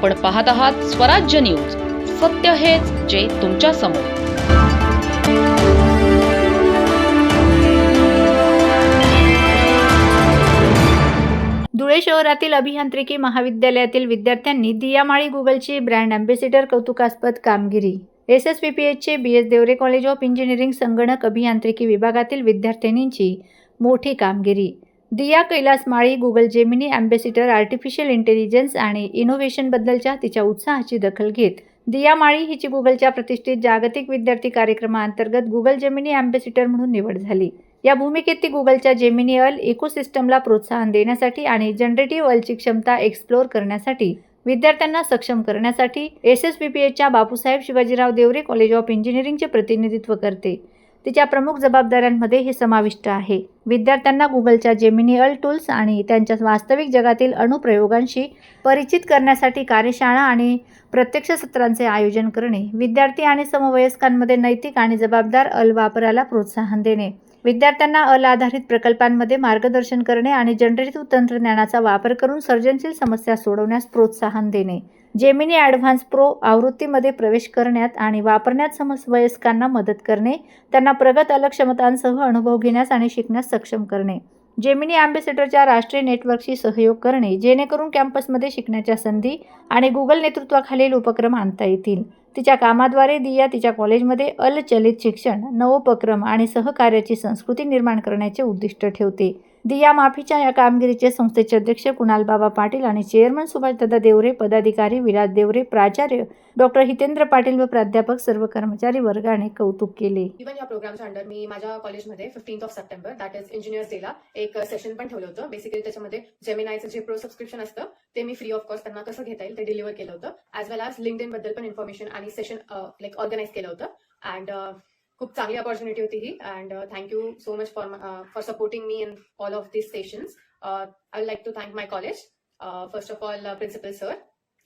आपण पाहत आहात स्वराज्य न्यूज. सत्य हेच जे तुमच्यासमोर. धुळे शहरातील अभियांत्रिकी महाविद्यालयातील विद्यार्थ्यांनी दियामाळी गुगलची ब्रँड अँबेसिडर कौतुकास्पद कामगिरी. एस एस पी पी एचचे B S Deore college of engineering संगणक अभियांत्रिकी विभागातील विद्यार्थिनींची मोठी कामगिरी. Diya Kailas Mali Google Gemini ambassador artificial intelligence आणि इनोव्हेशनबद्दलच्या तिच्या उत्साहाची दखल घेत दिया माळी हिची गुगलच्या प्रतिष्ठित जागतिक विद्यार्थी कार्यक्रमाअंतर्गत गुगल जेमिनी अँबेसिडर म्हणून निवड झाली. या भूमिकेत ती गुगलच्या जेमिनी अल इकोसिस्टमला प्रोत्साहन देण्यासाठी आणि जनरेटिव्ह अलची क्षमता एक्सप्लोअर करण्यासाठी विद्यार्थ्यांना सक्षम करण्यासाठी एस एस पी पी एचच्या बापूसाहेब शिवाजीराव देवरे कॉलेज ऑफ इंजिनिअरिंगचे प्रतिनिधित्व करते. तिच्या प्रमुख जबाबदाऱ्यांमध्ये हे समाविष्ट आहे. विद्यार्थ्यांना गुगलच्या जेमिनी अल टूल्स आणि त्यांच्या वास्तविक जगातील अनुप्रयोगांशी परिचित करण्यासाठी कार्यशाळा आणि प्रत्यक्ष सत्रांचे आयोजन करणे विद्यार्थी आणि समवयस्कांमध्ये नैतिक आणि जबाबदार अल वापराला प्रोत्साहन देणे विद्यार्थ्यांना अल आधारित प्रकल्पांमध्ये मार्गदर्शन करणे आणि जनरेटिव्ह तंत्रज्ञानाचा वापर करून सर्जनशील समस्या सोडवण्यास प्रोत्साहन देणे. जेमिनी ॲडव्हान्स प्रो आवृत्तीमध्ये प्रवेश करण्यात आणि वापरण्यात समज वयस्कांना मदत करणे त्यांना प्रगत अलग क्षमतांसह अनुभव घेण्यास आणि शिकण्यास सक्षम करणे. जेमिनी अँबेसेडरच्या राष्ट्रीय नेटवर्कशी सहयोग करणे जेणेकरून कॅम्पसमध्ये शिकण्याच्या संधी आणि गुगल नेतृत्वाखालील उपक्रम आणता येतील. तिच्या कामाद्वारे दिया तिच्या कॉलेजमध्ये अलचलित शिक्षण नवोपक्रम आणि सहकार्याची संस्कृती निर्माण करण्याचे उद्दिष्ट ठेवते. दिया माफीच्या या कामगिरीचे संस्थेचे अध्यक्ष कुणाल बाबा पाटील आणि चेअरमन सुभाषदादा देवरे पदाधिकारी विराज देवरे प्राचार्य डॉक्टर हितेंद्र पाटील व प्राध्यापक सर्व कर्मचारी वर्गाने कौतुक केले. इव्हन या प्रोग्रामच्या अंडर मी माझ्या कॉलेजमध्ये fifteenth of September that is engineers डेला एक सेशन पण ठेवलं होतं. बेसिकली त्याच्यामध्ये जेमिनायचं जे प्रो सबस्क्रिप्शन असतं ते मी फ्री ऑफ कॉस्ट त्यांना कसं घेता येईल ते डिलिव्हर केलं होतं. ॲज वेल ॲज लिंकबद्दल पण इन्फॉर्मेशन आणि सेशन लाईक ऑर्गनाईज केलं होतं. अँड खूप चांगली ऑपॉर्च्युनिटी होती ही. And thank you so much for for supporting me in all of this session I would like to thank my college first of all principal sir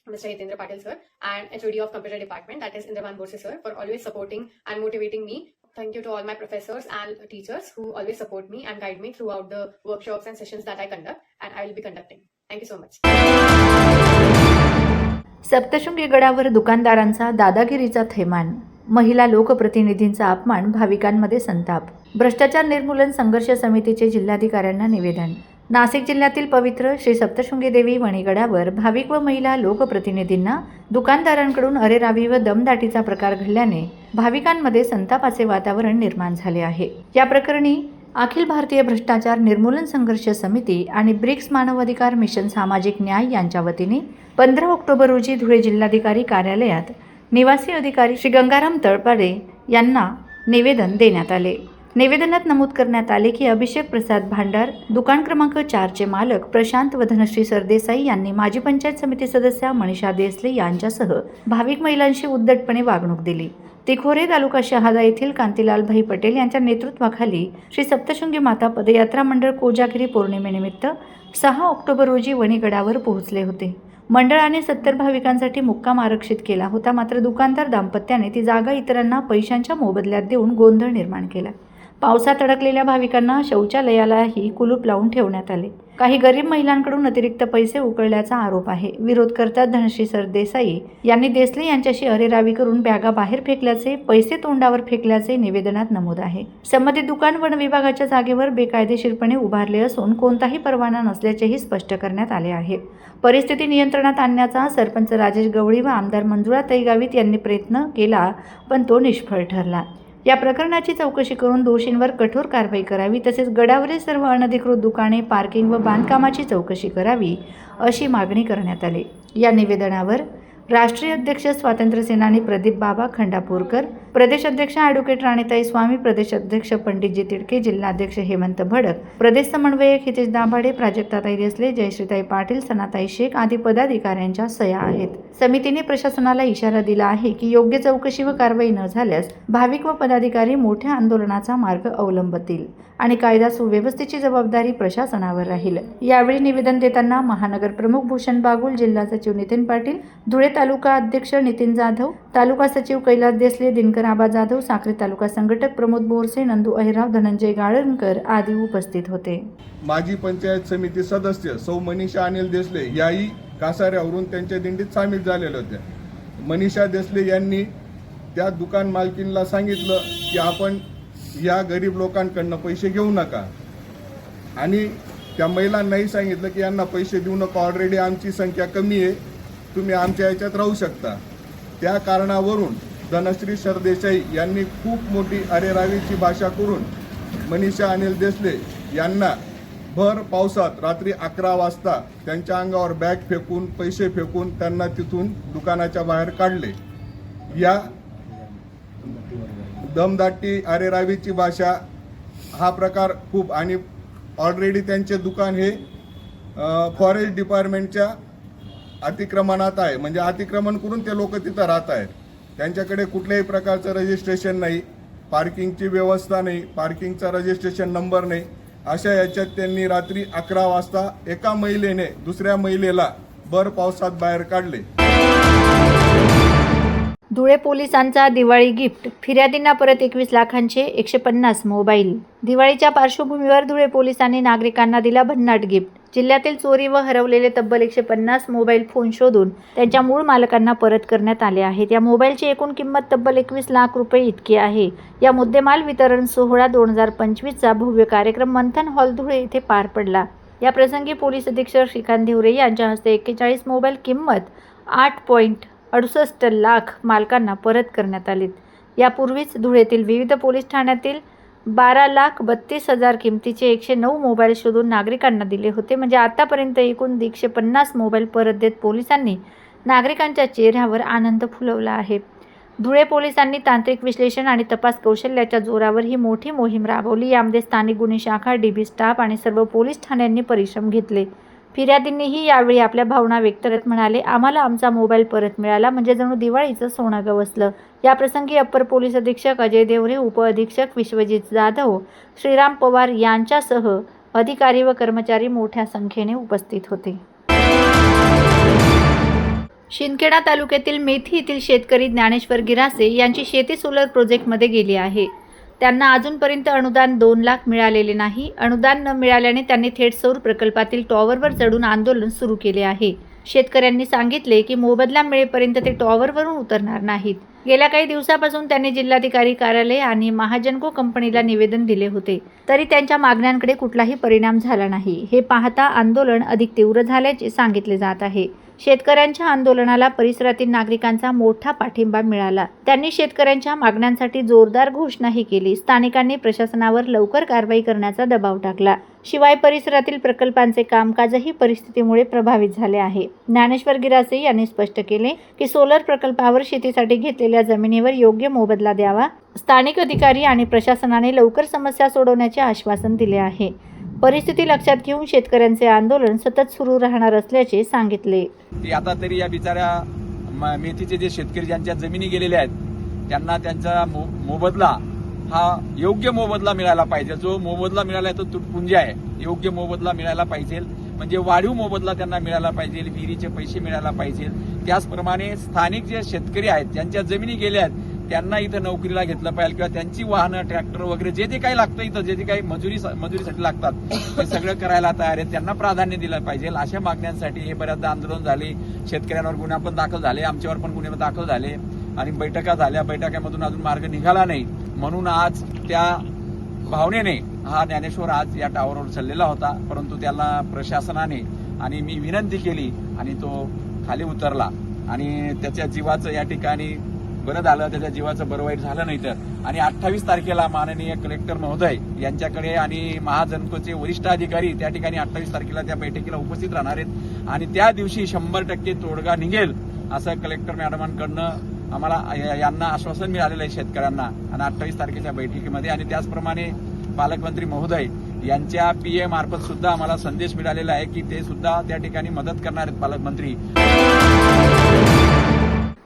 mister Hitendra Patil sir and H of computer department that is Indraman Borse sir for always supporting and motivating me thank you to all my professors and teachers who always support me and guide me throughout the workshop and session that I conduct and I will be conducting thank you so much Saptashrungi गडावर दुकानदारांचा दादागिरीचा थैमान महिला लोकप्रतिनिधींचा अपमान भाविकांमध्ये संताप. भ्रष्टाचार निर्मूलन संघर्ष समितीचे जिल्हाधिकाऱ्यांना निवेदन. नाशिक जिल्ह्यातील पवित्र श्री सप्तशृंगी देवी वणीगडावर भाविक व महिला लोकप्रतिनिधींना दुकानदारांकडून अरेरावी व दमदाटीचा प्रकार घडल्याने भाविकांमध्ये संतापाचे वातावरण निर्माण झाले आहे. या प्रकरणी अखिल भारतीय भ्रष्टाचार निर्मूलन संघर्ष समिती आणि ब्रिक्स मानवाधिकार मिशन सामाजिक न्याय यांच्या वतीने पंधरा ऑक्टोबर रोजी धुळे जिल्हाधिकारी कार्यालयात निवासी अधिकारी श्री गंगाराम तळपाडे यांना निवेदन देण्यात आले. निवेदनात नमूद करण्यात आले की अभिषेक प्रसाद भांडार दुकान क्रमांक चारचे मालक प्रशांत व धनश्री सरदेसाई यांनी माजी पंचायत समिती सदस्या मनीषा देसले यांच्यासह भाविक महिलांशी उद्धटपणे वागणूक दिली. तिखोरे तालुका शहादा येथील कांतीलालभाई पटेल यांच्या नेतृत्वाखाली श्री सप्तशृंगी माता पदयात्रा मंडळ कोजागिरी पौर्णिमेनिमित्त सहा ऑक्टोबर रोजी वणीगडावर पोहोचले होते. मंडळाने सत्तर भाविकांसाठी मुक्काम आरक्षित केला होता. मात्र दुकानदार दाम्पत्याने ती जागा इतरांना पैशांच्या मोबदल्यात देऊन गोंधळ निर्माण केला. पावसात अडकलेल्या भाविकांना शौचालयालाही कुलूप लावून ठेवण्यात आले. काही गरीब महिलांकडून अतिरिक्त पैसे उकळल्याचा आरोप आहे. विरोध करतात धनश्री सरदेसाई यांनी देसले यांच्याशी अरेरावी करून बॅगा बाहेर फेकल्याचे पैसे तोंडावर फेकल्याचे निवेदनात नमूद आहे. संबंधित दुकान वन विभागाच्या जागेवर बेकायदेशीरपणे उभारले असून कोणताही परवाना नसल्याचेही स्पष्ट करण्यात आले आहे. परिस्थिती नियंत्रणात आणण्याचा सरपंच राजेश गवळी व आमदार मंजुळा तैगावीत यांनी प्रयत्न केला पण तो निष्फळ ठरला. या प्रकरणाची चौकशी करून दोषींवर कठोर कारवाई करावी तसेच गडावरील सर्व अनधिकृत दुकाने पार्किंग व बांधकामाची चौकशी करावी अशी मागणी करण्यात आली. या निवेदनावर राष्ट्रीय अध्यक्ष स्वातंत्र्य सेनानी प्रदीप बाबा खंडापूरकर प्रदेश अध्यक्ष ॲडव्होकेट राणीताई स्वामी प्रदेश अध्यक्ष पंडितजी तिडके जिल्हाध्यक्ष हेमंत भडक प्रदेश समन्वयक हितेश दाभाडे प्राजक्ताताई देसले जयश्रीताई पाटील सनाताई शेख आदी पदाधिकाऱ्यांच्या सह्या आहेत. समितीने प्रशासनाला इशारा दिला आहे की योग्य चौकशी व कारवाई न झाल्यास भाविक व पदाधिकारी मोठ्या आंदोलनाचा मार्ग अवलंबतील आणि कायदा सुव्यवस्थेची जबाबदारी प्रशासनावर राहील. यावेळी निवेदन देताना महानगर प्रमुख भूषण बागुल जिल्हा सचिव नितीन पाटील धुळे तालुका अध्यक्ष नितीन जाधव तालुका सचिव कैलास देसले दिनकर आबा जाधव साक्री तालुका संघटक प्रमोद बोरसे नंदू अहिराव धनंजय गाळणकर आदी उपस्थित होते. माजी पंचायत समिती सदस्य सौ मनीषा अनिल देसले याही कासाऱ्यावरून त्यांच्या दिंडीत सामील झालेल्या होत्या. मनीषा देसले यांनी त्या दुकान मालकीनला सांगितलं की आपण या गरीब लोकांकडनं पैसे घेऊ नका. आणि त्या महिलांनाही सांगितलं की यांना पैसे देऊ नका. ऑलरेडी आमची संख्या कमी आहे. तुम्ही आमच्या याच्यात राहू शकता. त्या कारणावरून धनश्री सरदेसाई यांनी खूप मोठी अरेरावीची भाषा करून मनीषा अनिल देसले यांना भर पावसात रात्री अकरा वाजता त्यांच्या अंगावर बॅग फेकून पैसे फेकून त्यांना तिथून दुकानाच्या बाहेर काढले. या दमदाटी अरेरावीची भाषा हा प्रकार खूप आणि ऑलरेडी त्यांचे दुकान हे फॉरेस्ट डिपार्टमेंटच्या अतिक्रमणात आहे. म्हणजे अतिक्रमण करून ते लोक तिथं राहत आहेत. त्यांच्याकडे कुठल्याही प्रकारचं रजिस्ट्रेशन नाही. पार्किंगची व्यवस्था नाही. पार्किंगचा रजिस्ट्रेशन नंबर नाही. अशा याच्यात त्यांनी रात्री अकरा वाजता एका महिलेने दुसऱ्या महिलेला भर पावसात बाहेर काढले. धुळे पोलिसांचा दिवाळी गिफ्ट फिर्यादींना परत एकवीस लाखांचे एकशे पन्नास मोबाईल. दिवाळीच्या पार्श्वभूमीवर धुळे पोलिसांनी नागरिकांना दिला भन्नाट गिफ्ट. जिल्ह्यातील चोरी व हरवलेले तब्बल एकशे पन्नास मोबाईल फोन शोधून त्यांच्या मूळ मालकांना परत करण्यात आले आहेत. या मोबाईलची एकूण किंमत तब्बल एकवीस लाख रुपये इतकी आहे. या मुद्देमाल वितरण सोहळा दोन हजार पंचवीसचा भव्य कार्यक्रम मंथन हॉल धुळे येथे पार पडला. या प्रसंगी पोलीस अधीक्षक श्रीकांत धिवरे यांच्या हस्ते एक्केचाळीस मोबाईल किंमत आठ पॉईंट अडुसष्ट लाख मालकांना परत करण्यात आलीत. यापूर्वीच धुळेतील विविध पोलीस ठाण्यातील बारा लाख बत्तीस हजार किमतीचे एकशे नऊ मोबाईल शोधून नागरिकांना दिले होते. म्हणजे आतापर्यंत एकूण एकशे पन्नास मोबाईल परत देत पोलिसांनी नागरिकांच्या चेहऱ्यावर आनंद फुलवला आहे. धुळे पोलिसांनी तांत्रिक विश्लेषण आणि तपास कौशल्याच्या जोरावर ही मोठी मोहीम राबवली. यामध्ये स्थानिक गुन्हे शाखा डीबी स्टाफ आणि सर्व पोलीस ठाण्यांनी परिश्रम घेतले. फिर्यादींनीही यावेळी आपल्या भावना व्यक्त करत म्हणाले आम्हाला आमचा मोबाईल परत मिळाला म्हणजे जणू दिवाळीचं सोनं गवसलं याप्रसंगी अप्पर पोलीस अधीक्षक अजय देवरे उपअधीक्षक विश्वजित जाधव श्रीराम पवार यांच्यासह अधिकारी व कर्मचारी मोठ्या संख्येने उपस्थित होते. शिंदखेडा तालुक्यातील मेथी येथील शेतकरी ज्ञानेश्वर गिरासे यांची शेती सोलर प्रोजेक्टमध्ये गेली आहे. त्यांना अजूनपर्यंत अनुदान दोन लाख मिळालेले नाही. अनुदान न मिळाल्याने त्यांनी थेट सौर प्रकल्पातील टॉवरवर चढून आंदोलन सुरू केले आहे. शेतकऱ्यांनी सांगितले की मोबदला मिळेपर्यंत ते टॉवरवरून उतरणार नाहीत. गेल्या काही दिवसापासून त्यांनी जिल्हाधिकारी कार्यालय आणि महाजनको कंपनीला निवेदन दिले होते. तरी त्यांच्या मागण्यांकडे कुठलाही परिणाम झाला नाही. हे पाहता आंदोलन अधिक तीव्र झाल्याचे सांगितले जात आहे. शेतकऱ्यांच्या आंदोलनाला परिसरातील नागरिकांचा मोठा पाठिंबा मिळाला. त्यांनी शेतकऱ्यांच्या मागण्यांसाठी जोरदार घोषणाही केली. स्थानिकांनी प्रशासनावर लवकर कारवाई करण्याचा दबाव टाकला. शिवाय परिसरातील प्रकल्पांचे कामकाजही परिस्थितीमुळे प्रभावित झाले आहे. ज्ञानेश्वर गिरासे यांनी स्पष्ट केले की सोलर प्रकल्पावर शेतीसाठी घेतलेल्या जमिनीवर योग्य मोबदला द्यावा स्थानिक अधिकारी आणि प्रशासनाने लवकर समस्या सोडवण्याचे आश्वासन दिले आहे. परिस्थिती लक्षात घेऊन शेतकऱ्यांचे आंदोलन सतत सुरू राहणार असल्याचे सांगितले. की आता तरी या बिचाऱ्या म- मेथीचे जे शेतकरी ज्यांच्या जमिनी गेलेल्या आहेत त्यांना त्यांचा मो- मोबदला हा योग्य मोबदला मिळायला पाहिजे. जो मोबदला मिळाला आहे तो तुटपुंजी आहे. योग्य मोबदला मिळायला पाहिजे. म्हणजे वाढीव मोबदला त्यांना मिळाला पाहिजे. विहिरीचे पैसे मिळायला पाहिजे. त्याचप्रमाणे स्थानिक जे शेतकरी आहेत ज्यांच्या जमिनी गेल्या आहेत त्यांना इथं नोकरीला घेतलं पाहिजे किंवा त्यांची वाहनं ट्रॅक्टर वगैरे जे जे काही लागतं इथं जे जे काही मजुरी मजुरीसाठी लागतात ते सगळं करायला तयार आहेत. त्यांना प्राधान्य दिलं पाहिजे. अशा मागण्यांसाठी हे बऱ्याचदा आंदोलन झाले. शेतकऱ्यांवर गुन्हा पण दाखल झाले. आमच्यावर पण गुन्हे दाखल झाले. आणि बैठका झाल्या. बैठकामधून अजून मार्ग निघाला नाही. म्हणून आज त्या भावनेने हा ज्ञानेश्वर आज या टावरवर चाललेला होता. परंतु त्याला प्रशासनाने आणि मी विनंती केली आणि तो खाली उतरला. आणि त्याच्या जीवाचं या ठिकाणी बरं झालं त्याच्या जीवाचं बरं वाईट झालं नाही तर. आणि अठ्ठावीस तारखेला माननीय कलेक्टर महोदय यांच्याकडे आणि महाजनकोचे वरिष्ठ अधिकारी त्या ठिकाणी अठ्ठावीस तारखेला त्या बैठकीला उपस्थित राहणार आहेत. आणि त्या दिवशी शंभर टक्के तोडगा निघेल असं कलेक्टर मॅडमांकडनं आम्हाला यांना आश्वासन मिळालेलं आहे शेतकऱ्यांना. आणि अठ्ठावीस तारखेच्या बैठकीमध्ये आणि त्याचप्रमाणे पालकमंत्री महोदय यांच्या पीए मार्फत सुद्धा आम्हाला संदेश मिळालेला आहे की ते सुद्धा त्या ठिकाणी मदत करणार आहेत पालकमंत्री.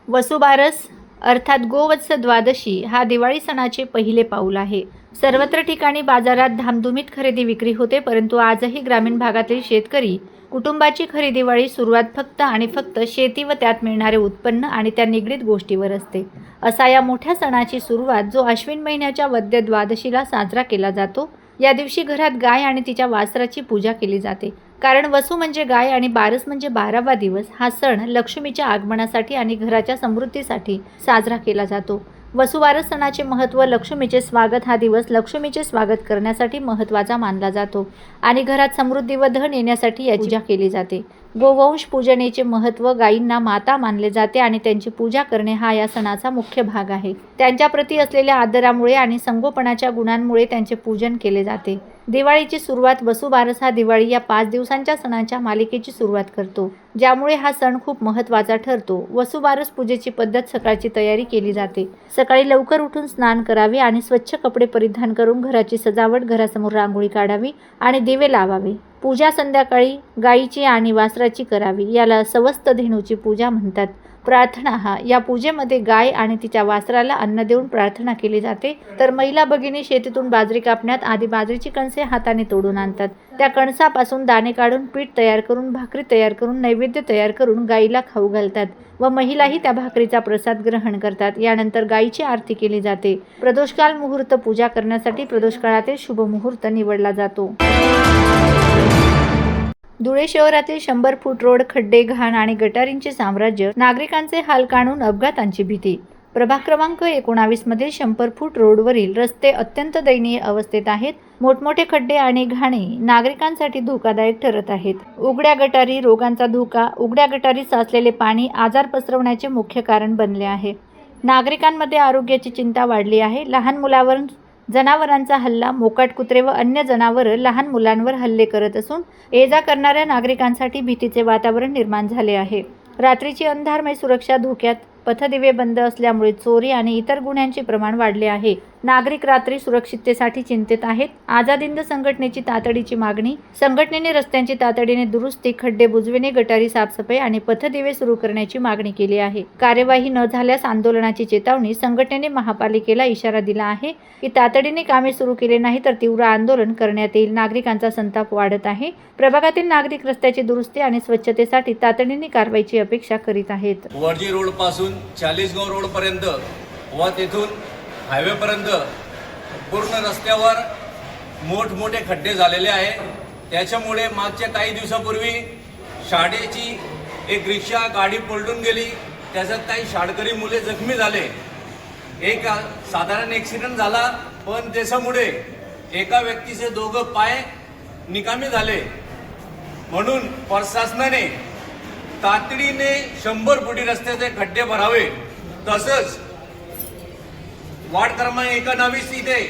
वसुबारस अर्थात गोवत्स द्वादशी हा दिवाळी सणाचे पहिले पाऊल आहे. सर्वत्र ठिकाणी बाजारात धामधुमीत खरेदी विक्री होते परंतु आजही ग्रामीण भागातील शेतकरी कुटुंबाची खरी दिवाळी सुरुवात फक्त आणि फक्त शेती व त्यात मिळणारे उत्पन्न आणि त्या निगडीत गोष्टीवर असते. असा या मोठ्या सणाची सुरुवात जो अश्विन महिन्याच्या वद्य द्वादशीला साजरा केला जातो या दिवशी घरात गाय आणि तिच्या वासराची पूजा केली जाते. कारण वसू म्हणजे गाय आणि बारस म्हणजे बारावा दिवस हा सण लक्ष्मीच्या आगमनासाठी आणि घराच्या समृद्धीसाठी साजरा केला जातो. वसुवारस सणाचे महत्त्व लक्ष्मीचे स्वागत हा दिवस लक्ष्मीचे स्वागत करण्यासाठी महत्त्वाचा मानला जातो आणि घरात समृद्धी व धन येण्यासाठी याची पूजा केली जाते. गोवंश पूजनेचे महत्त्व गायींना माता मानले जाते आणि त्यांची पूजा करणे हा या सणाचा मुख्य भाग आहे. त्यांच्याप्रती असलेल्या आदरामुळे आणि संगोपनाच्या गुणांमुळे त्यांचे पूजन केले जाते. दिवाळीची सुरुवात वसुबारस हा दिवाळी या पाच दिवसांच्या सणांच्या मालिकेची सुरुवात करतो ज्यामुळे हा सण खूप महत्त्वाचा ठरतो. वसुबारस पूजेची पद्धत सकाळची तयारी केली जाते. सकाळी लवकर उठून स्नान करावे आणि स्वच्छ कपडे परिधान करून घराची सजावट घरासमोर रांगोळी काढावी आणि दिवे लावावे. पूजा संध्याकाळी गायीची आणि वासराची करावी. याला सवस्त धेनूची पूजा म्हणतात. प्रार्थना हा या पूजेमध्ये गाय आणि तिच्या वासराला अन्न देऊन प्रार्थना केली जाते. तर महिला भगिनी शेतीतून बाजरी कापण्यात आधी बाजरीची कणसे हाताने तोडून आणतात. त्या कणसापासून दाणे काढून पीठ तयार करून भाकरी तयार करून नैवेद्य तयार करून गाईला खाऊ घालतात व महिलाही त्या भाकरीचा प्रसाद ग्रहण करतात. यानंतर गायीची आरती केली जाते. प्रदोषकाल मुहूर्त पूजा करण्यासाठी प्रदोषकाळातील शुभ मुहूर्त निवडला जातो. धुळे शहरातील शंभर फूट रोड खड्डे घाण आणि गटारींचे साम्राज्य नागरिकांचे हाल काढून अपघातांची भीती. प्रभाग क्रमांक एकोणावीस मधील शंभर फूट रोडवरील रस्ते अत्यंत दयनीय अवस्थेत आहेत. मोठमोठे खड्डे आणि घाणे नागरिकांसाठी धोकादायक ठरत आहेत. उघड्या गटारी रोगांचा धोका उघड्या गटारी साचलेले पाणी आजार पसरवण्याचे मुख्य कारण बनले आहे. नागरिकांमध्ये आरोग्याची चिंता वाढली आहे. लहान मुलावर जनावरांचा हल्ला मोकाट कुत्रे व अन्य जनावरं लहान मुलांवर हल्ले करत असून ये जा करणाऱ्या नागरिकांसाठी भीतीचे वातावरण निर्माण झाले आहे. रात्रीची अंधारमय सुरक्षा धोक्यात पथदिवे बंद असल्यामुळे चोरी आणि इतर गुन्ह्यांचे प्रमाण वाढले आहे. नागरिक रात्री सुरक्षिततेसाठी चिंतेत आहेत. आझाद हिंद संघटनेची तातडीची मागणी संघटनेने रस्त्यांची तातडीने दुरुस्ती खड्डे बुजविणे गटारी साफसफाई आणि पथदिवे सुरू करण्याची मागणी केली आहे. कार्यवाही न झाल्यास आंदोलनाची चेतावणी संघटनेने महापालिकेला इशारा दिला आहे की तातडीने कामे सुरू केले नाही तर तीव्र आंदोलन करण्यात येईल. नागरिकांचा संताप वाढत आहे. प्रभागातील नागरिक रस्त्याची दुरुस्ती आणि स्वच्छतेसाठी तातडीने कारवाईची अपेक्षा करीत आहेत. वरजी रोडपासून चाळीसगाव रोड पर्यंत व तेथून हायवेपर्यंत पूर्ण रस्त्यावर मोठमोठे खड्डे झालेले आहे. त्याच्यामुळे मागच्या काही दिवसापूर्वी शाळेची एक रिक्षा गाडी पलटून गेली. त्याच्यात काही शाळकरी मुले जखमी झाले. एक साधारण ॲक्सिडेंट झाला पण त्याच्यामुळे एका व्यक्तीचे दोघं पाय निकामी झाले. म्हणून प्रशासनाने तातडीने शंभर फुटी रस्त्याचे खड्डे भरावे. तसंच वार्ड क्रमांक एकोणावीस इथे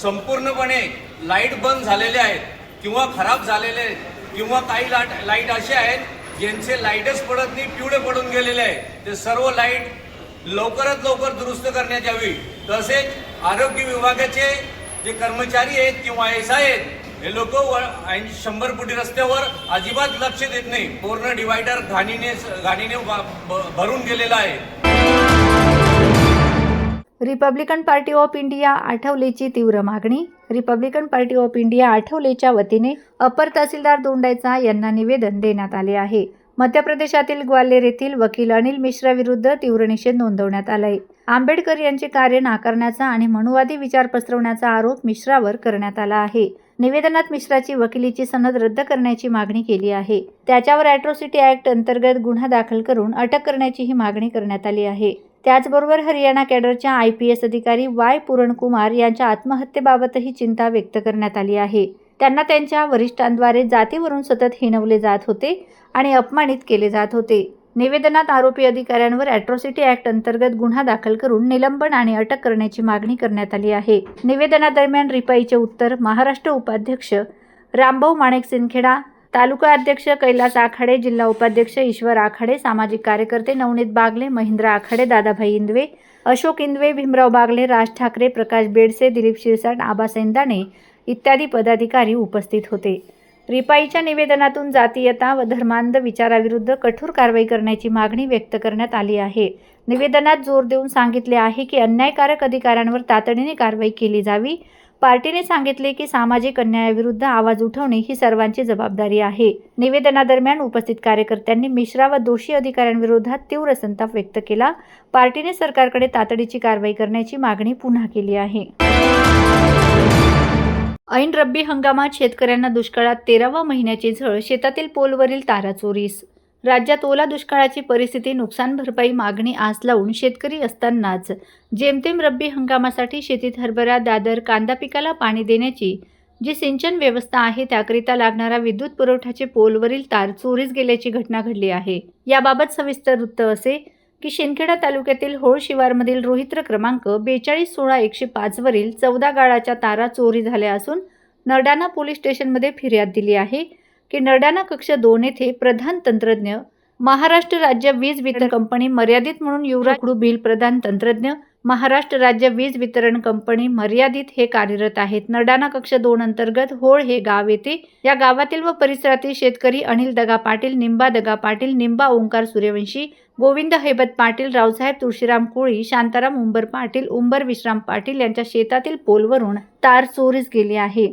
संपूर्णपणे लाइट बंद झालेले आहेत किंवा खराब झालेले आहेत किंवा काही लाट लाइट असे आहेत ज्यांचे लाईटच पडत नाही पिवळे पडून गेलेले आहेत. ते सर्व लाइट लवकरात लवकर दुरुस्त करण्यात यावी. तसेच आरोग्य विभागाचे जे कर्मचारी आहेत किंवा एस आहेत हे लोक शंभर फुटी रस्त्यावर अजिबात लक्ष देत नाही. पूर्ण डिवायडर घाणीने घाणीने भरून गेलेला आहे. रिपब्लिकन पार्टी ऑफ इंडिया आठवलेची तीव्र मागणी. रिपब्लिकन पार्टी ऑफ इंडिया आठवलेच्या वतीने अपर तहसीलदार दोंडायचा यांना निवेदन देण्यात आले आहे. मध्य प्रदेशातील ग्वाल्हेर येथील वकील अनिल मिश्रा विरुद्ध तीव्र निषेध नोंदवण्यात आलाय. आंबेडकर यांचे कार्य नाकारण्याचा आणि मनुवादी विचार पसरवण्याचा आरोप मिश्रावर करण्यात आला आहे. निवेदनात मिश्राची वकिलीची सनद रद्द करण्याची मागणी केली आहे. त्याच्यावर अॅट्रॉसिटी ऍक्ट अंतर्गत गुन्हा दाखल करून अटक करण्याचीही मागणी करण्यात आली आहे. त्याचबरोबर हरियाणा कॅडरच्या आय पी एस अधिकारी वाय पुरणकुमार यांच्या आत्महत्येबाबतही चिंता व्यक्त करण्यात आली आहे. त्यांना त्यांच्या वरिष्ठांद्वारे जातीवरून सतत हिणवले जात होते आणि अपमानित केले जात होते. निवेदनात आरोपी अधिकाऱ्यांवर अॅट्रॉसिटी ऍक्ट अंतर्गत गुन्हा दाखल करून निलंबन आणि अटक करण्याची मागणी करण्यात आली आहे. निवेदनादरम्यान रिपाईचे उत्तर महाराष्ट्र उपाध्यक्ष रामभाऊ माणिक सिंदखेडा तालुका अध्यक्ष कैलास आखाडे जिल्हा उपाध्यक्ष ईश्वर आखाडे सामाजिक कार्यकर्ते नवनीत बागले महेंद्र आखाडे दादाभाई इंदवे अशोक इंदवे भीमराव बागले राज ठाकरे प्रकाश बेडसे दिलीप शिरसाट आबा सेंदाणे इत्यादी पदाधिकारी उपस्थित होते. रिपाईच्या निवेदनातून जातीयता व धर्मांध विचाराविरुद्ध कठोर कारवाई करण्याची मागणी व्यक्त करण्यात आली आहे. निवेदनात जोर देऊन सांगितले आहे की अन्यायकारक अधिकाऱ्यांवर तातडीने कारवाई केली जावी. पार्टीने सांगितले की सामाजिक अन्यायाविरुद्ध आवाज उठवणे ही सर्वांची जबाबदारी आहे. निवेदनादरम्यान उपस्थित कार्यकर्त्यांनी मिश्रा व दोषी अधिकाऱ्यांविरोधात तीव्र संताप व्यक्त केला. पार्टीने सरकारकडे तातडीची कारवाई करण्याची मागणी पुन्हा केली आहे. ऐन रब्बी हंगामात शेतकऱ्यांना दुष्काळात तेरावा महिन्याची झळ शेतातील पोलवरील तारा चोरीस राज्यात ओला दुष्काळाची परिस्थिती नुकसान भरपाई मागणी आस लावून शेतकरी असतानाच जेमतेम रब्बी हंगामासाठी शेतीत हरभरा दादर कांदा पिकाला पाणी देण्याची जी सिंचन व्यवस्था आहे त्याकरिता लागणारा विद्युत पुरवठ्याचे पोलवरील तार चोरीस गेल्याची घटना घडली आहे. याबाबत सविस्तर वृत्त असे की शिंदखेडा तालुक्यातील होळ शिवारमधील रोहित्र क्रमांक बेचाळीस सोळा एकशे पाचवरील चौदा गाळाच्या तारा चोरी झाल्या असून नरडाणा पोलीस स्टेशनमध्ये फिर्याद दिली आहे. की नरडाणा कक्ष दोन येथे प्रधान तंत्रज्ञ महाराष्ट्र राज्य वीज वितरण कंपनी मर्यादित म्हणून युवराकडू बिल प्रधान तंत्रज्ञ महाराष्ट्र राज्य वीज वितरण कंपनी मर्यादित हे कार्यरत आहेत. नरडाणा कक्ष दोन अंतर्गत होळ हे गाव येते. या गावातील व परिसरातील शेतकरी अनिल दगा पाटील निंबा दगा पाटील निंबा ओंकार सूर्यवंशी गोविंद हैबत पाटील रावसाहेब तुळशीराम कोळी शांताराम उंबर पाटील उंबर विश्राम पाटील यांच्या शेतातील पोलवरून तार चोरीस गेली आहे.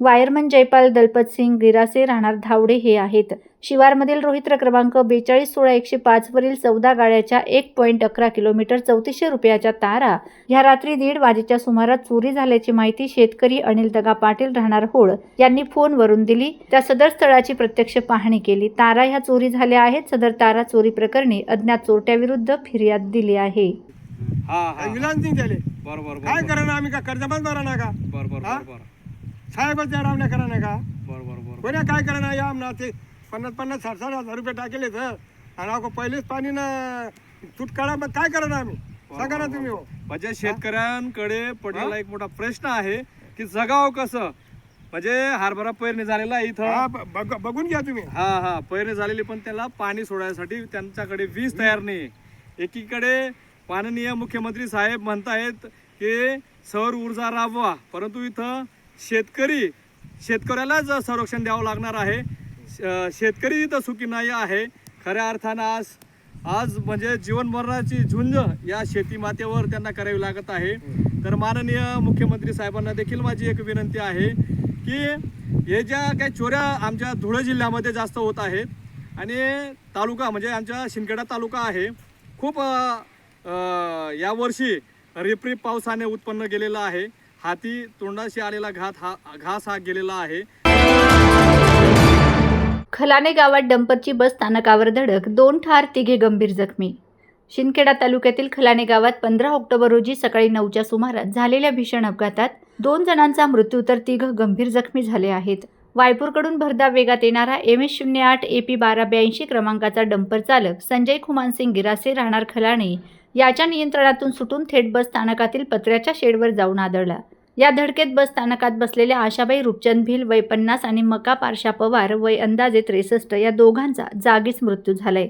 वायरमन जयपाल दलपत सिंग गिरासे राहणार धावडे हे आहेत. शिवारमधील रोहित्र क्रमांक बेचाळीस सोळा एकशे पाचवरील चौदा गाड्याच्या एक पॉईंट अकरा किलोमीटर चौतीसशे रुपयाच्या तारा. ह्या रात्री दीड वाजेच्या सुमारास चोरी झाल्याची माहिती शेतकरी अनिल दगा पाटील राहणार होळ यांनी फोनवरून दिली. त्या सदर स्थळाची प्रत्यक्ष पाहणी केली. तारा ह्या चोरी झाल्या आहेत. सदर तारा चोरी प्रकरणी अज्ञात चोरट्याविरुद्ध फिर्याद दिली आहे. हा हा. विलास नाही झाले बरोबर काय करा ना आम्ही का कर्जबाज भरा ना का? बरोबर? बरोबर साहेबच रावण्या करा ना का बरोबर बरोबर कोण्या काय करा या आमना ते पन्नास पन्नास साठ साठ हजार रुपये टाकेले तर. आणि अगो पहिलेच पाणी ना तुट काढा मग काय करा ना आम्ही सांगा ना तुम्ही हो. म्हणजे शेतकऱ्यांकडे पडलेला एक मोठा प्रश्न आहे की जगाव कसं? म्हणजे हरभरा पेरणी झालेला आहे इथं. हा ब- बघ- बघून घ्या तुम्ही. हा हा पेरणी झालेली पण त्याला पाणी सोडायसाठी त्यांच्याकडे वीज तयार नाही. एकीकडे माननीय मुख्यमंत्री साहेब म्हणतायत की सौर ऊर्जा राबवा परंतु इथं शेतकरी शेतकऱ्यालाच संरक्षण द्यावं लागणार आहे श- शेतकरी इथं सुखी नाही आहे खऱ्या अर्थानं आज आज म्हणजे जीवनमरणाची झुंज या शेती मातेवर त्यांना करावी लागत आहे. तर माननीय मुख्यमंत्री साहेबांना देखील माझी एक विनंती आहे की हे ज्या काही चोऱ्या आमच्या धुळे जिल्ह्यामध्ये जास्त होत आहेत आणि तालुका म्हणजे आमच्या शिंदखेडा तालुका आहे खूप यावर्षी रिपरिप पावसाने उत्पन्न गेलेलं आहे. हाती तोंडाशी आलेला घात हा घास हा गेलेला आहे. खलाने गावात डंपरची बस स्थानकावर धडक दोन ठार तिघे गंभीर जखमी. शिंदखेडा तालुक्यातील खलाने गावात पंधरा ऑक्टोबर रोजी सकाळी नऊच्या सुमारास झालेल्या भीषण अपघातात दोन जणांचा मृत्यू तर तिघ गंभीर जखमी झाले आहेत. वायपूरकडून भरधाव वेगात येणारा एम एस शून्य आठ ए पी बारा ब्याऐंशी क्रमांकाचा डंपर चालक संजय खुमानसिंग गिरासे राहणार खलाणे याच्या नियंत्रणातून सुटून थेट बस स्थानकातील पत्र्याच्या शेडवर जाऊन आदळला. या धडकेत बस स्थानकात बसलेल्या आशाबाई रूपचंद भिल वय पन्नास आणि मका पारशा पवार वय अंदाजे त्रेसष्ट या दोघांचा जागीच मृत्यू झालाय.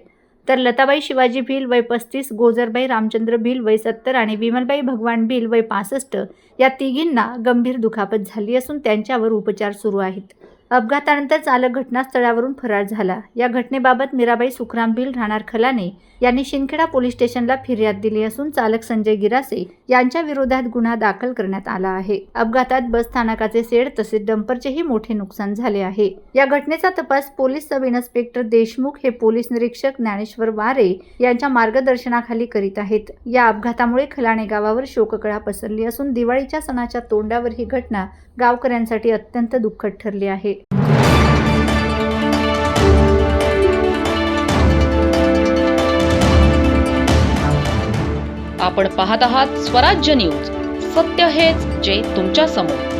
तर लताबाई शिवाजी भिल वय पस्तीस गोजरबाई रामचंद्र भिल वय सत्तर आणि विमलबाई भगवान भिल वय पासष्ट या तिघींना गंभीर दुखापत झाली असून त्यांच्यावर उपचार सुरू आहेत. अपघातानंतर चालक घटनास्थळावरून फरार झाला. या घटनेबाबत मीराबाई सुखराम बिल राहणार खलाने यांनी शिंदखेडा पोलीस स्टेशनला फिर्याद दिली असून चालक संजय गिरासे यांच्या विरोधात गुन्हा दाखल करण्यात आला आहे. अपघातात बस स्थानकाचे सेड तसेच डंपरचेही मोठे नुकसान झाले आहे. या घटनेचा तपास पोलीस सब इन्स्पेक्टर देशमुख हे पोलीस निरीक्षक ज्ञानेश्वर वारे यांच्या मार्गदर्शनाखाली करीत आहेत. या अपघातामुळे खलाणे गावावर शोककळा पसरली असून दिवाळीच्या सणाच्या तोंडावर ही घटना गावकऱ्यांसाठी अत्यंत दुःखद ठरली आहे. आपण पाहत आहात स्वराज्य न्यूज. सत्य हेच जे तुमच्यासमोर